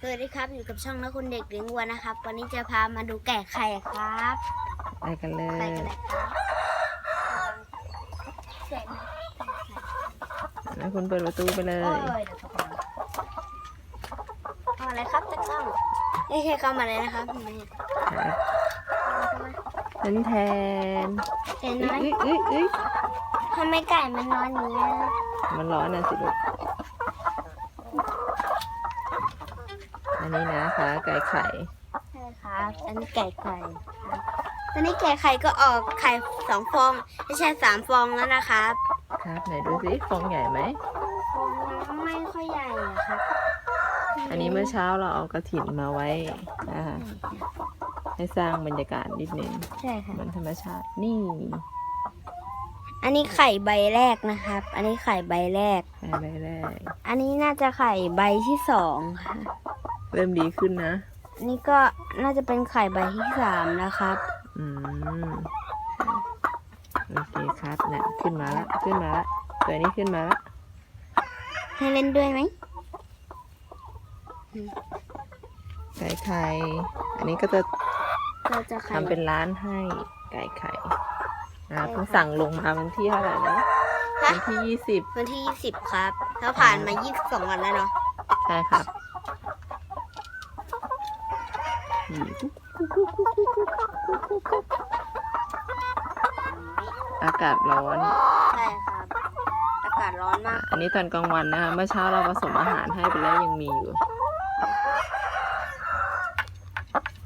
สวัสดีครับอยู่กับช่องนักคุณเด็กเลี้ยงวัวนะครับ วันนี้จะพามาดูแกะไข่ครับไปกันเลไปยกันเลยครับเสร็จแล้วคุณเปิดประตูไปเลโอ้ยยเดี๋ยวตกลงเอาอะไรครับตะกล้องนี่แค่เข้ามาเลยนะครับเห็นไหมครับแทนแทนเห็นเอ้ไหมยเอ้ยเอ้ยทำไมไก่มันนอนอย่างเงี้ยมันร้อนนะสิลูก นนี้นะคะ ไก่ไข่ ใช่ครับอันนี้ไก่ไข่ครับตอนนี้ไก่ไข่ก็ออกไข่สองฟองไม่ใช่สามฟองแล้วนะครับครับไหนดูสิฟองใหญ่ไหม ฟองไม่ค่อยใหญ่อะครับอันนี้เมื่อเช้าเราเอากระถินมาไว้นะคะให้สร้างบรรยากาศนิดหนึ่งใช่ค่ะ เหมือนธรรมชาตินี่อันนี้ไข่ใบแรกนะครับ อันนี้ไข่ใบแรกไปแรกอันนี้น่าจะไข่ใบที่สองค่ะ เริ่มดีขึ้นนะอันนี้ก็น่าจะเป็นไข่ใบที่สามนะครับ อืม โอเคครับเนี่ยขึ้นมาละขึ้นมาละตัวนี้ขึ้นมาละให้เล่นด้วยไหมไก่ไข่ อันนี้ก็จะเราจะไข่ทำเป็นร้านให้ไก่ไข่นะใช่ค่ะเพิ่งสั่งลงมาวันที่เท่าไหร่นะฮะวันที่ยี่สิบวันที่ยี่สิบครับ แล้วผ่านมายี่สิบสองวันแล้วเนาะ ใช่ครับ อืมอากาศร้อน ใช่ครับ อากาศร้อนมาก อันนี้ตอนกลางวันนะคะ เมื่อเช้าเราผสมอาหารให้ไปแล้วยังมีอยู่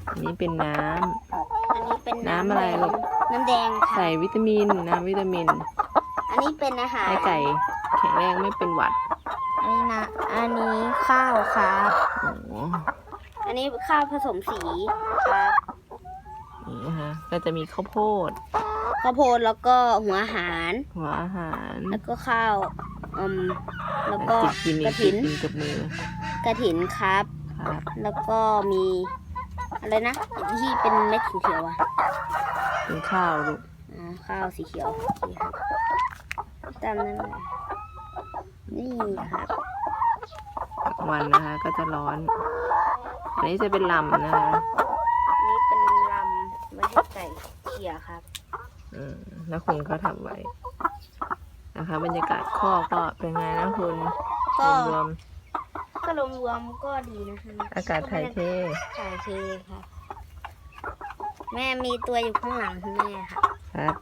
อันนี้เป็นน้ำอันนี้เป็นน้ำอะไรลูกน้ำแดงค่ะ ใส่วิตามิน น้ำวิตามิน อันนี้เป็นอาหารให้ไก่แข็งแรงไม่เป็นหวัด อันนี้นะ อันนี้ข้าวครับ โอ้โหอั นนี้ข้าวผสมสีครับนี่นะคะก็จะมีข้าวโพด ข้าวโพดแล้วก็หัวอาหาร หัวอาหารแล้วก็ข้าวอืมแล้วก็กินกระกิถินนกินกับมือกระถินครับ ครับแล้วก็มีอะไรนะที่เป็นเม็ดสีเขียวอะเป็นข้าวลูกอ่าข้าวสีเขียวโอเคครับตามนั้นเลยนี่ครับกลางวันนะคะก็จะร้อน อันนี้จะเป็นลำนะคะอันนี้เป็นลำไว้ให้ไก่เขี่ยครับอืมแล้วคุณก็ทำไว้นะคะ บรรยากาศข้อกก็เป็นไงนะคุณก็รวมก็รวมๆก็ดีนะคะๆอากาศถ่ายเทถ่ายเทครับแม่มีตัวอยู่ข้างหลังคุณแม่ครับครับ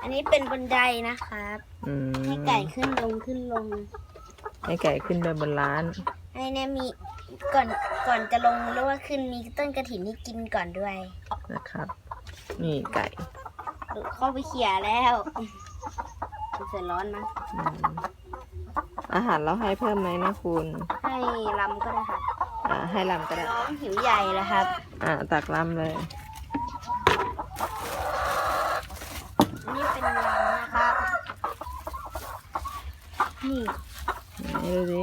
อันนี้เป็นบันไดนะครับอืมให้ไก่ขึ้นลงขึ้นลง ให้ไก่ขึ้นไปบนร้านไอ้เนี่ยมี ก่อนก่อนจะลงหรือว่าขึ้นมีต้นกระถินให้กินก่อนด้วยนะครับ นี่ไก่เข้าไปเขี่ยแล้วเสร็จร้อนมั้งอืมอาหารเราให้เพิ่มไหมนะคุณ ให้ลำก็ได้ค่ะอ่า ให้ลำก็ได้ น้องหิวใหญ่แล้วครับ อ่า ตักลำเลย นี่เป็นลำนะครับ นี่ ไหนดูสิ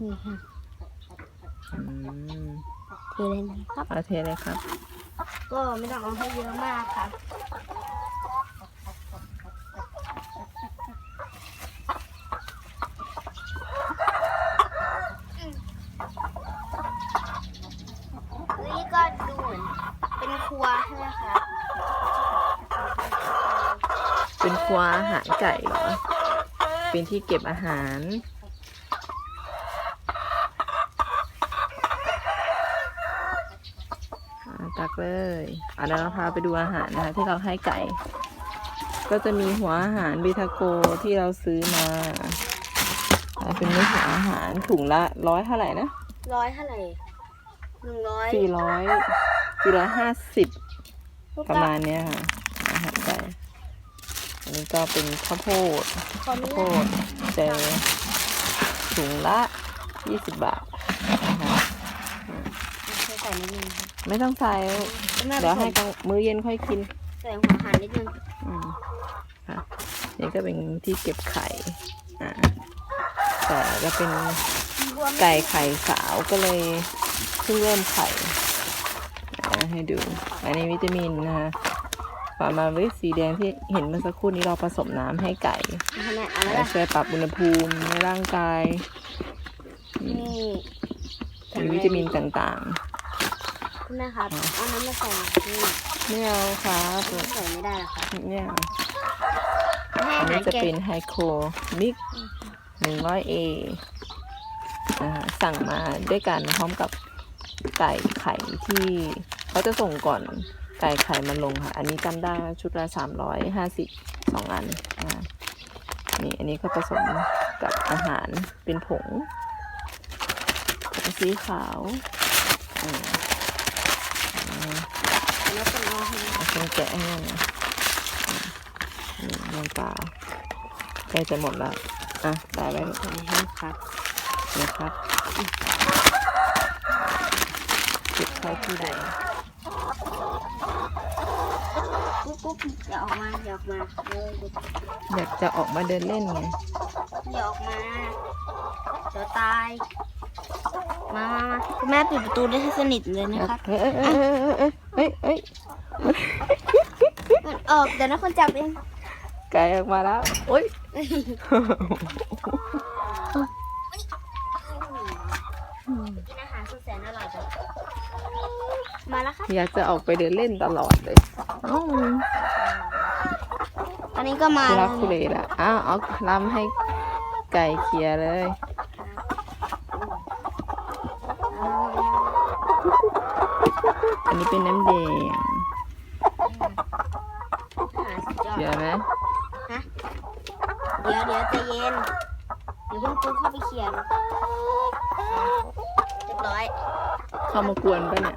นี่ค่ะอืม เทเลยนะครับ เอาเทเลยครับ ก็ไม่ต้องเอาให้เยอะมากครับนี่ก็ดูเหมือนเป็นครัวใช่ไหมครับเป็นครัวอาหารไก่เหรอ เป็นที่เก็บอาหาร อ่า ตักเลยอะเดี๋ยวเราพาไปดูอาหารนะคะ ที่เราให้ไก่ ก็จะมีหัวอาหารบิทาโกที่เราซื้อมาอ่าเป็นเนื้อหัวอาหารถุงละร้อยเท่าไหร่นะร้อยเท่าไหร่หนึ่งร้อยสี่ร้อยสี่ร้อยห้าสิบประมาณเนี้ยค่ะอาหารไก่อันนี้ก็เป็นข้าวโพดขออนุข้าวโพญาตดเจอถุงละยี่สิบบาทนะคะใส่นิดนึงครับไม่ต้องใส่แม่เดี๋ยวผให้สมกลางมื้อเย็นค่อยกินใส่หัวหันนิดนึงอืมค่ะนี่ก็เป็นที่เก็บไข่อ่าแต่จะเป็นไก่ไข่สาวก็เลยเพิ่งเริ่มไข่อ่าให้ดู อันนี้วิตามินนะคะประมาณวิสีแดงที่เห็นเมื่อสักครู่นี้เราผสมน้ำให้ไก่ทำไมเอาแล้วและล่ะช่วยปรับอุณหภูมิในร่างกายนี่นี่มีวิตามินต่าง คุณแม่ครับเอาน้ำมาใส่นี่ๆไม่เอาครับใส่ไม่ได้หรอครับไม่เอาให้อัอานหานี้รจะแกะเป็นไฮโคมิกหนึ่งร้อยเอสั่งมาด้วยกันพร้อมกับไก่ไข่ที่เขาจะส่งก่อนไก่ไข่มาลงค่ะ อันนี้จำได้ว่าชุดละสามร้อยห้าสิบสองอันอ่านี่อันนี้เขาผสมกับอาหารเป็นผงผงสีขาวอืมอ่า แล้วก็เอาให้เอาเป็นแกะให้มันนะอืมนี่น้ำปลาใกล้จะหมดแล้ว อะได้ไว้ใส่ให้ครับนะครับเก็บเขาที่ใดกุ๊กกุ๊กอย่าออกมาอย่าออกมาเลยอยากจะออกมาเดินเล่นไงอย่าออกมาเดี๋ยวตาย มามามาคุณแม่ปิดประตูได้ให้สนิทเลยนะครับเอ้ยเอ้ยเอ้ยเอ้ยเอ้ยเอ้ยมันออกเดี๋ยวนะคนจับเองไก่ออกมาแล้วโอ๊ยกินอาหารสุดแสนอร่อยจังมาแล้วครับอยากจะออกไปเดินเล่นตลอดเลยอ้าวอันนี้ก็มาทุแล้ลัวกทุเลละอ้าวเอาลำให้ไก่เคลียร์เลย นนี้เป็นน้ำแดงอาหารสุดยอเคลียดร์ไหมเดี๋ยวเดี๋ยวใจเย็นเดี๋ยวเพิ่งปูเข้าไปเขียนเรียบร้อย เข้ามากวนปะเนี่ย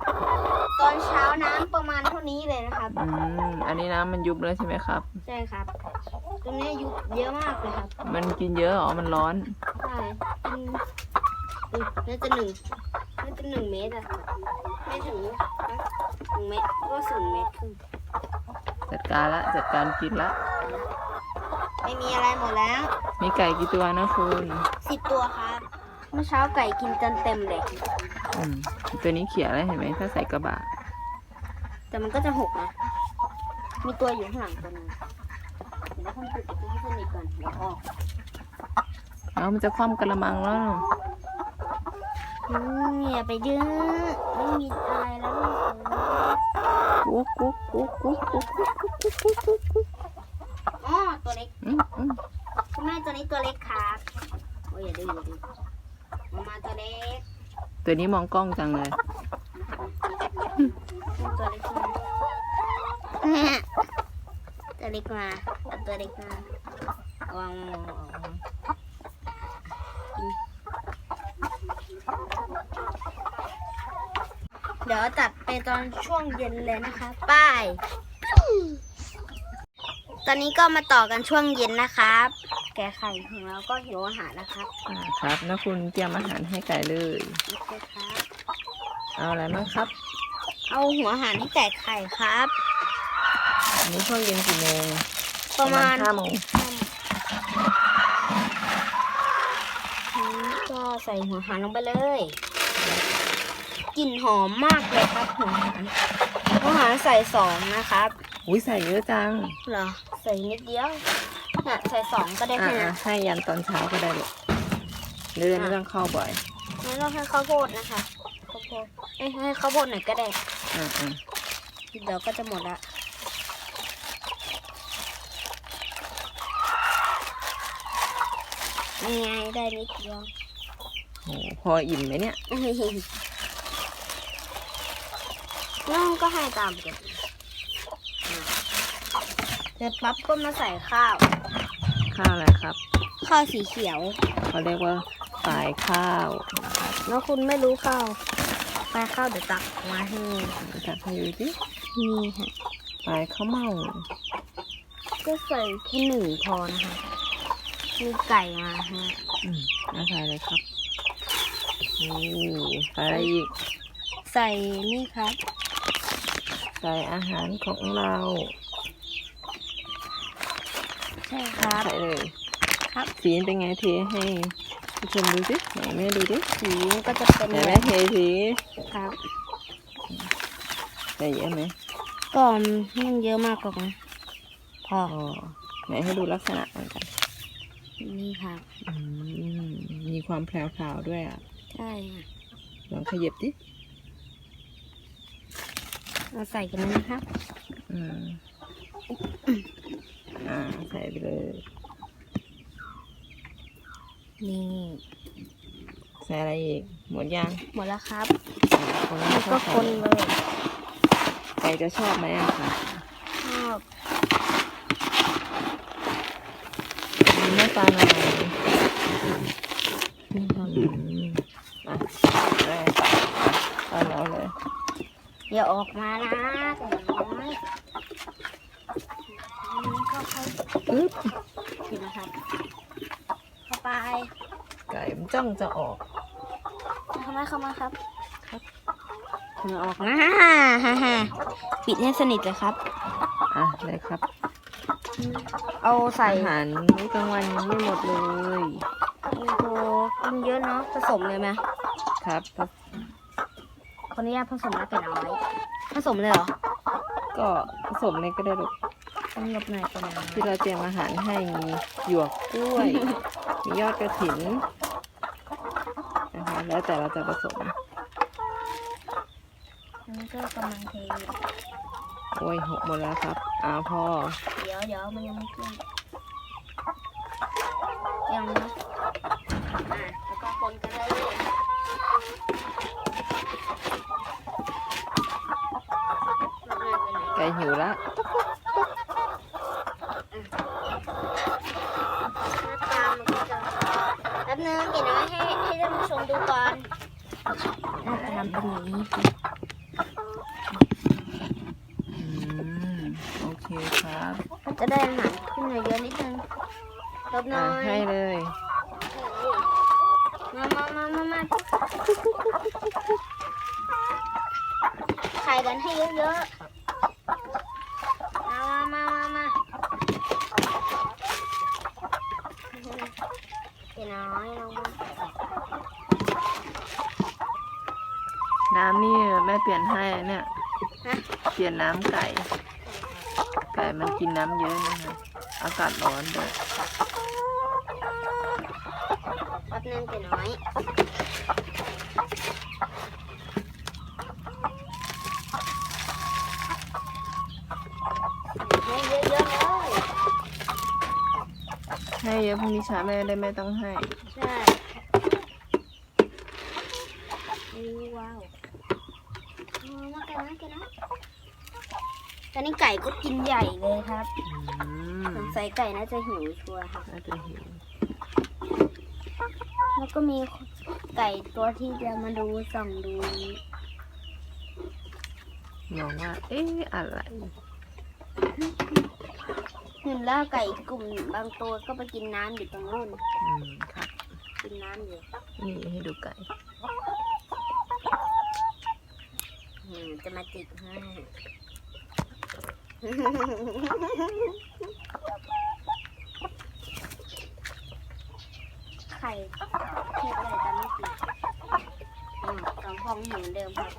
ตอนเช้าน้ำประมาณเท่านี้เลยนะครับ อืม อันนี้น้ำมันยุบแล้วใช่ไหมครับ ใช่ครับ ตรงนี้ยุบเยอะมากเลยครับ มันกินเยอะเหรอมันร้อน ใช่กินอุ๊ยน่าจะหนึ่งน่าจะหนึ่งเมตรอะไม่ถึงนะหนึ่ง เมตรก็ศูนย์เมตรครึ่งจัดการละจัดการกินละ ไม่มีอะไรหมดแล้วมีไก่กี่ตัวนะคุณสิบตัวครับ เมื่อเช้าไก่กินจนเต็มเลย อืมตัวนี้เขียอะไรเห็นไหมถ้าใส่กระบะแต่มันก็จะหกนะ มีตัวอยู่ข้างหลังตัวหนึงเดี๋ยวเราทำปิดประตูให้สนิทก่อนเดี๋ยวออกเอามันจะคว่ำกระมังแล้ว อืมอย่าไปดื้อไม่มีอะไรแล้วลู กุ๊กกุ๊กกุ๊กกุ๊กกุ๊กกุ๊กกุ๊กกุ๊กกุ๊กกุ๊กอ๋อตัวเล็กอืมอืมคุณแม่ตัวนี้ตัวเล็กครับโอ้ยอย่าดื้ออย่าดื้อมามาตัวเล็กตัวนี้มองกล้องจังเลย ตัวเล็กมาตัวเล็กมาเอาตัวเล็กมาวางวางวางวาง เดี๋ยวตัดไปตอนช่วงเย็นเลยนะคะป้าย ตอนนี้ก็มาต่อกันช่วงเย็นนะครับ แกะไข่ของเราก็หิวอาหารนะครับอ่าครับนะคุณเตรียมอาหารให้ไก่เลย โอเคครับ เอาอะไรบ้างครับเอาหัวอาหารให้แกะไข่ครับ อันนี้ช่วงเย็นกี่โมงประมาณห้าโมงอืมก็ใส่หัวหารลงไปเลย กลิ่นหอมมากเลยครับหัวหารหัวหารใส่สองนะครับ อุ้ยใส่เยอะจังเหรอใส่นิดเดียวน่ะใส่สองก็ได้อ่าแค่นั้นให้ยันตอนเช้าก็ได้เลยเรื่อยไม่ต้องเข้าบ่อยงั้นเราให้ข้าวโพดนะคะข้าวโพดเอ้ยให้ข้าวโพดหน่อยก็ได้ อ่าอ่าเดี๋ยวก็จะหมดละนี่ไงได้นิดเดียว โหพออิ่มไหมเนี่ย น้องก็ให้ตามปกติเสร็จปั๊บก็มาใส่ข้าว ข้าวอะไรครับ ข้าวสีเขียว เขาเรียกว่าฝายข้าวแล้วคุณไม่รู้ข้าวปลาข้าวเดี๋ยวตักมาให้จัดให้ดูดินี่ฮะฝายข้าวเม่าก็ใส่แค่หนึ่งพอนะคะมีไก่มาฮะอืมน่าใส่เลยครับโอ้ใส่อะไรอีก ใส่นี่ครับ ใส่อาหารของเราใช่ครับใส่เลยครับสีเป็นไงเทให้ผู้ชมดูสิไหนแม่ดูดิสีมันก็จะเป็นไหนแบแม่บเทสีครับใส่เยอะไหมก็มันเยอะมากกว่านะพออ๋อไหนให้ดูลักษณะมันกันนี่ครับอืมมีความแพรวๆด้วยอะใช่ค่ะลองขยับดิ เราใส่กันเลยนะครับอืมอ่าใส่ไปเลย นี่ ใส่อะไรอีก หมดยังหมดแล้วครับคนแล้วก็คนเลย ไก่จะชอบไหมอะค่ะชอบ มีหน้าตาหน่อยนี่ทำอืมอะแรกเอาแล้วเลย อย่าออกมานะแต่น้อยเข้าไปอึ๊บนี่นะครับ เข้าไปไก่มันจ้องจะออกเข้ามาเข้ามาครับครับอย่าออกนะฮ่าฮ่าปิดให้สนิทเลยครับ อะเลยครับ เอาใส่อาหารมื้อกลางวันยังไม่หมดเลยโอ้โหกินเยอะเนาะผสมเลยไหมครับครับข ออนุญาตผสมแล้วแต่น้อย ผสมเลยเหรอก็ผสมเลยก็ได้ลูกสำหรับหน่อยแต่น้อยที่เราเตรียมอาหารให้มีหยวกกล้วย มียอดกระถินนะคะแล้วแต่เราจะผสมอันนี้ก็กำลังเทอยู่โอ้ยหกหมดแล้วครับอ่าพอเดี๋ยวเดี๋ยวมันยังไม่ขึ้นยังนะอะแล้วก็คนกันเลยหน้าไปไหน ไก่หิวละหน้าตามันก็จะแป๊บนึงเดี๋ยวนะให้ให้ท่านผู้ชมดูก่อนหน้าตาเป็นอย่างนี้อืมโอเคครับมันจะได้อาหารขึ้นมาเยอะนิดนึงรบหน่อ่าอยให้เลย มามามามามาไข่กันให้เยอะๆ มามามามาเดี๋ยว น้อยลงมาน้ำนี่แม่เปลี่ยนให้เนี่ยฮะเปลี่ยนน้ำไก่ ไก่มันกินน้ำเยอะนะคะอากาศร้อนด้วยแป๊บนึงเดี๋ยวน้อย ให้เยอะๆเลย ให้เยอะพรุ่งนี้เช้าแม่ได้ไม่ต้องให้ ใช่ว้าวเอามากันนะกันนะตอนนี้ไก่ก็กินใหญ่เลยครับอืมสงสัยไก่น่าจะหิวชัวร์ครับน่าจะหิวแล้วก็มีไก่ตัวที่จะมาดูส่องดูมองว่า เอ๊ะอะไร เห็นแล้วไก่กลุ่มบางตัวก็ไปกินน้ำอยู่ตรงนู้นอืมครับกินน้ำอยู่นี่ให้ดูไก่อืมจะมาติดให้ไข่เทศอะไรกันไม่ติดอืมสองฟองเหมือนเดิมครับ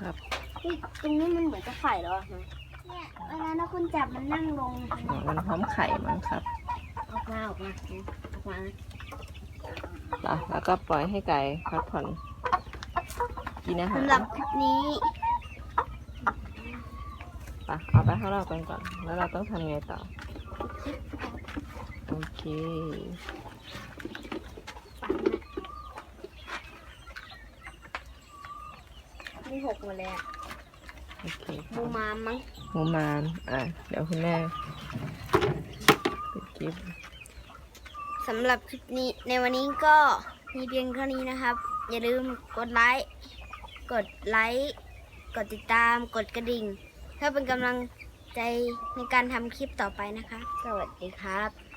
ครับเฮ้ยตรงนี้มันเหมือนจะไข่แล้วอะฮะ เนี่ยเวลาถ้าคุณจับมันนั่งลงอ๋อมันพร้อมไข่มั้งครับ ออกมาออกมาออกมาอะแล้วก็ปล่อยให้ไก่พักผ่อนกินอาหารสำหรับคลิปนี้ ไปะเอาไปข้างนอกกันก่อน แล้วเราต้องทำไงต่อ โอเคนี่หกหมดเลยอะ โอเคคบูรับมามมั้งหมูมามอะ เดี๋ยวคุณแม่ปิดคลิปสำหรับคลิปนี้ในวันนี้ก็มีเพียงเท่านี้นะครับ อย่าลืมกดไลค์กดไลค์กดติดตามกดกระดิ่งเพื่อเป็นกำลังใจในการทำคลิปต่อไปนะคะ สวัสดีครับ